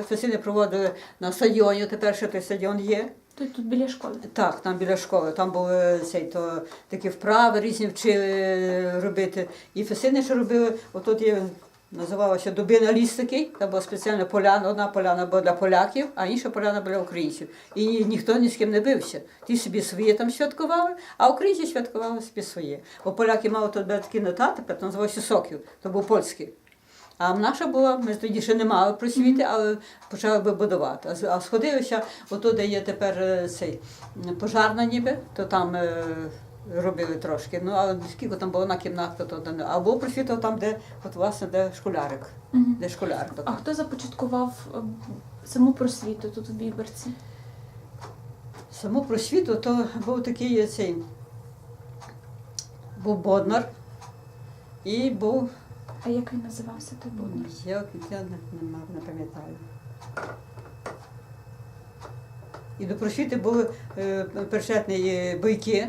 Фесини проводили на стадіоні, тепер ще той стадіон є. Тут, тут біля школи. Так, там біля школи. Там були цей, то, такі вправи різні вчили робити. І фесини ще робили. Отут є, називалося Дубина ліс такий, там була спеціальна поляна, одна поляна була для поляків, а інша поляна була для українців. І ні- ніхто ні з ким не бився. Ті собі своє там святкували, а українці святкували собі своє. Бо поляки мали тут такий натат, тепер то називався Сокіл, то був польський. А наша була, ми тоді ще не мали просвіти, але почали би будувати. А сходилися, ото де є тепер е, цей пожарна ніби, то там е, робили трошки. Ну, а скільки там було на кімнатку, то не. А був просвіта там, де от власне де школярик, Мгм. де школяр. А хто започаткував е, саму просвіту тут у Біберці? Саму просвіту, то був такий цей, був Боднар і був, А як він називався той Боднар? я, я не, не, пам'ятаю. І до просвіти були е, причетні бойки,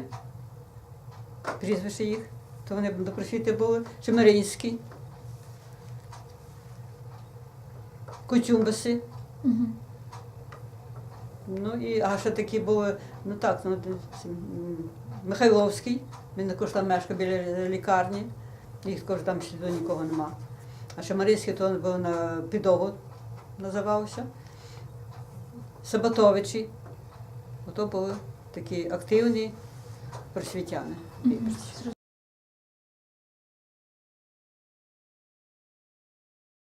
прізвище їх, то вони до просвіти були, Чемеринський, Кочумбаси. Угу. Ну і а ще такі були, ну так, ну Михайловський, він також там мешкав біля лікарні, їх скажу, там ще нікого нема. А Шамарицький то був на підову називався. Сабатовичі. Ото були такі активні просвітяни.